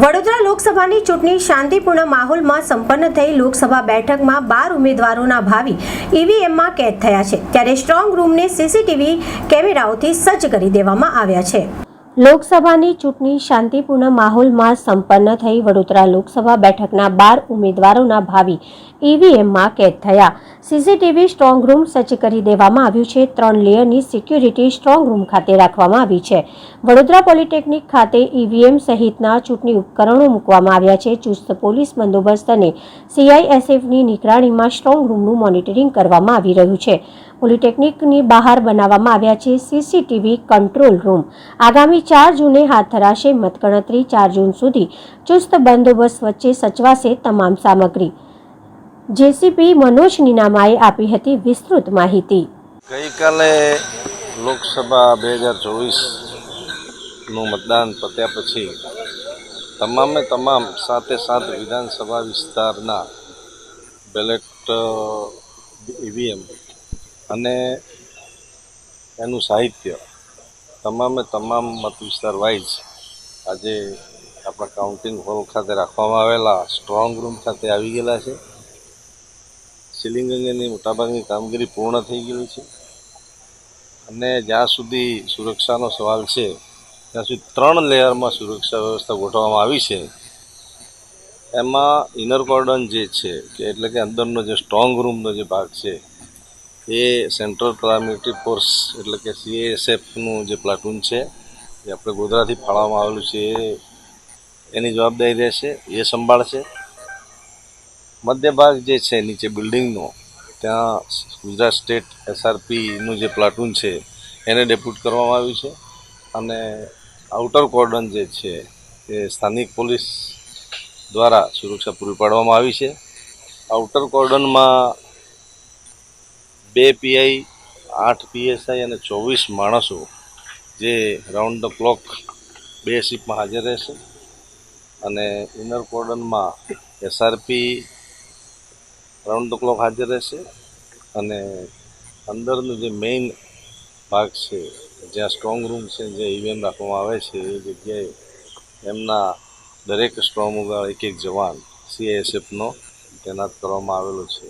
વડોદરા લોકસભાની ચૂંટણી શાંતિપૂર્ણ માહોલમાં સંપન્ન થઈ લોકસભા બેઠકમાં બાર ઉમેદવારોના ભાવિ ઈવીએમમાં કેદ થયા છે. ત્યારે સ્ટ્રોંગ રૂમને સીસીટીવી કેમેરાઓથી સજ્જ કરી દેવામાં આવ્યા છે. લોકસભાની ચૂંટણી શાંતિપૂર્ણ માહોલમાં સંપન્ન થઈ વડોદરા લોકસભા બેઠકના બાર ઉમેદવારોના ભાવિ ઈવીએમમાં કેદ થયા. સીસીટીવી સ્ટ્રોંગ રૂમ સજ્જ કરી દેવામાં આવ્યું છે. ત્રણ લેયરની સિક્યુરિટી સ્ટ્રોંગ રૂમ ખાતે રાખવામાં આવી છે. વડોદરા પોલિટેકનિક ખાતે ઈવીએમ સહિતના ચૂંટણી ઉપકરણો મૂકવામાં આવ્યા છે. ચુસ્ત પોલીસ બંદોબસ્ત અને સીઆઈએસએફની નિગરાણીમાં સ્ટ્રોંગ રૂમનું મોનિટરિંગ કરવામાં આવી રહ્યું છે. પોલિટેકનિકની બહાર બનાવવામાં આવ્યા છે. CCTV control room. આગામી ચાર જૂને હાથ ધરાશે મતગણતરી. ચાર જૂન સુધી ચુસ્ત બંદોબસ્ત વચ્ચે સચવાશે તમામ સામગ્રી. જેસીપી મનોજ નીનામાએ આપી હતી વિસ્તૃત માહિતી. ગઈકાલે લોકસભા બે હજાર ચોવીસનું મતદાન પત્યા પછી તમામે તમામ સાતે સાત વિધાનસભા વિસ્તારના બેલેટ ઈવીએમ અને એનું સાહિત્ય તમામે તમામ મત વિસ્તાર વાઇઝ આજે આપણા કાઉન્ટિંગ હોલ ખાતે રાખવામાં આવેલા સ્ટ્રોંગ રૂમ ખાતે આવી ગયેલા છે. સીલિંગ અંગેની મોટાભાગની કામગીરી પૂર્ણ થઈ ગયેલી છે. અને જ્યાં સુધી સુરક્ષાનો સવાલ છે, ત્યાં સુધી ત્રણ લેયરમાં સુરક્ષા વ્યવસ્થા ગોઠવવામાં આવી છે. એમાં ઇનર કોર્ડન જે છે, કે એટલે કે અંદરનો જે સ્ટ્રોંગ રૂમનો જે ભાગ છે એ સેન્ટ્રલ પેરામિલિટરી ફોર્સ એટલે કે સીએએસએફનું જે પ્લાટૂન છે, એ આપણે ગોધરાથી ફાળવવામાં આવેલું છે, એ એની જવાબદારી રહેશે, એ સંભાળશે. મધ્ય ભાગ જે છે, નીચે બિલ્ડિંગનો, ત્યાં ગુજરાત સ્ટેટ એસઆરપીનું જે પ્લાટૂન છે, એને ડેપ્યુટ કરવામાં આવ્યું છે. અને આઉટર કોર્ડન જે છે, એ સ્થાનિક પોલીસ દ્વારા સુરક્ષા પૂરી પાડવામાં આવી છે. આઉટર કોર્ડનમાં બે પીઆઈ, આઠ પીએસઆઈ અને ચોવીસ માણસો જે રાઉન્ડ ધ ક્લોક બે શિપમાં હાજર રહેશે. અને ઇનર કોર્ડનમાં એસઆરપી રાઉન્ડ ધ ક્લોક હાજર રહેશે અને અંદરનું જે મેઇન ભાગ છે, જ્યાં સ્ટ્રોંગ રૂમ છે, જે ઈવીએમ રાખવામાં આવે છે, એ જગ્યાએ એમના દરેક સ્ટ્રોંગ રૂમ એક એક જવાન સીએએસએફનો તૈનાત કરવામાં આવેલો છે.